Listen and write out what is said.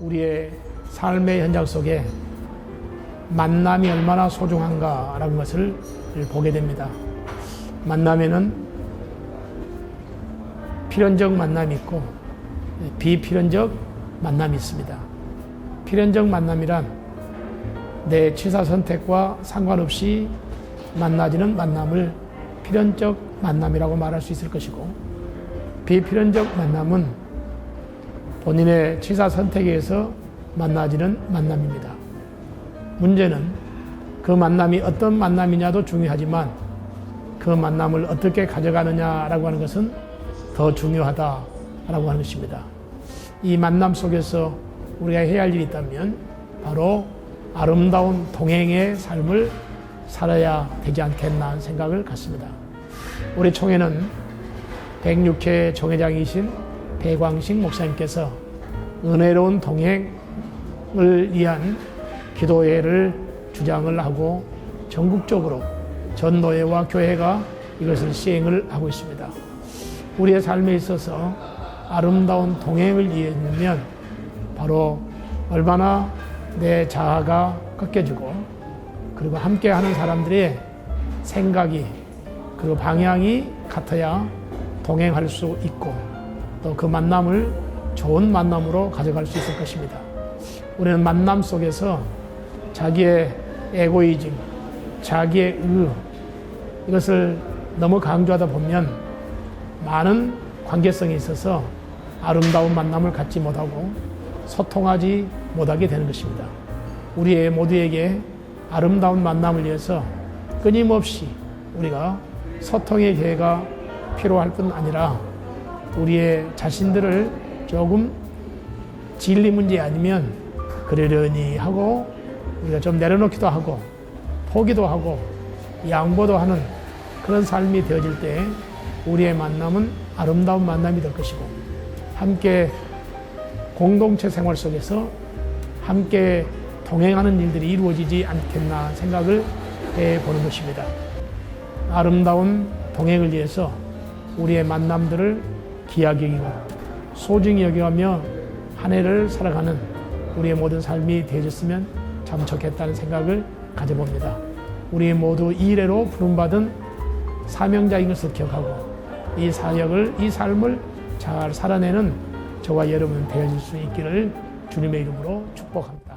우리의 삶의 현장 속에 만남이 얼마나 소중한가라는 것을 보게 됩니다. 만남에는 필연적 만남이 있고 비필연적 만남이 있습니다. 필연적 만남이란 내 취사 선택과 상관없이 만나지는 만남을 필연적 만남이라고 말할 수 있을 것이고 비필연적 만남은 본인의 취사 선택에 의해서 만나지는 만남입니다. 문제는 그 만남이 어떤 만남이냐도 중요하지만 그 만남을 어떻게 가져가느냐라고 하는 것은 더 중요하다라고 하는 것입니다. 이 만남 속에서 우리가 해야 할 일이 있다면 바로 아름다운 동행의 삶을 살아야 되지 않겠나 하는 생각을 갖습니다. 우리 총회는 106회 총회장이신 배광식 목사님께서 은혜로운 동행을 위한 기도회를 주장을 하고 전국적으로 전 노예와 교회가 이것을 시행을 하고 있습니다. 우리의 삶에 있어서 아름다운 동행을 이해하면 바로 얼마나 내 자아가 꺾여지고 그리고 함께 하는 사람들의 생각이 그리고 방향이 같아야 동행할 수 있고 또 그 만남을 좋은 만남으로 가져갈 수 있을 것입니다. 우리는 만남 속에서 자기의 에고이즘, 자기의 의, 이것을 너무 강조하다 보면 많은 관계성이 있어서 아름다운 만남을 갖지 못하고 소통하지 못하게 되는 것입니다. 우리의 모두에게 아름다운 만남을 위해서 끊임없이 우리가 소통의 기회가 필요할 뿐 아니라 우리의 자신들을 조금 진리 문제 아니면 그러려니 하고 우리가 좀 내려놓기도 하고 포기도 하고 양보도 하는 그런 삶이 되어질 때 우리의 만남은 아름다운 만남이 될 것이고 함께 공동체 생활 속에서 함께 동행하는 일들이 이루어지지 않겠나 생각을 해 보는 것입니다. 아름다운 동행을 위해서 우리의 만남들을 귀하게 여기고 소중히 여겨가며 한 해를 살아가는 우리의 모든 삶이 되어졌으면 참 좋겠다는 생각을 가져봅니다. 우리 모두 이 일회로 부름받은 사명자인 것을 기억하고 이 사역을, 이 삶을 잘 살아내는 저와 여러분 되어질 수 있기를 주님의 이름으로 축복합니다.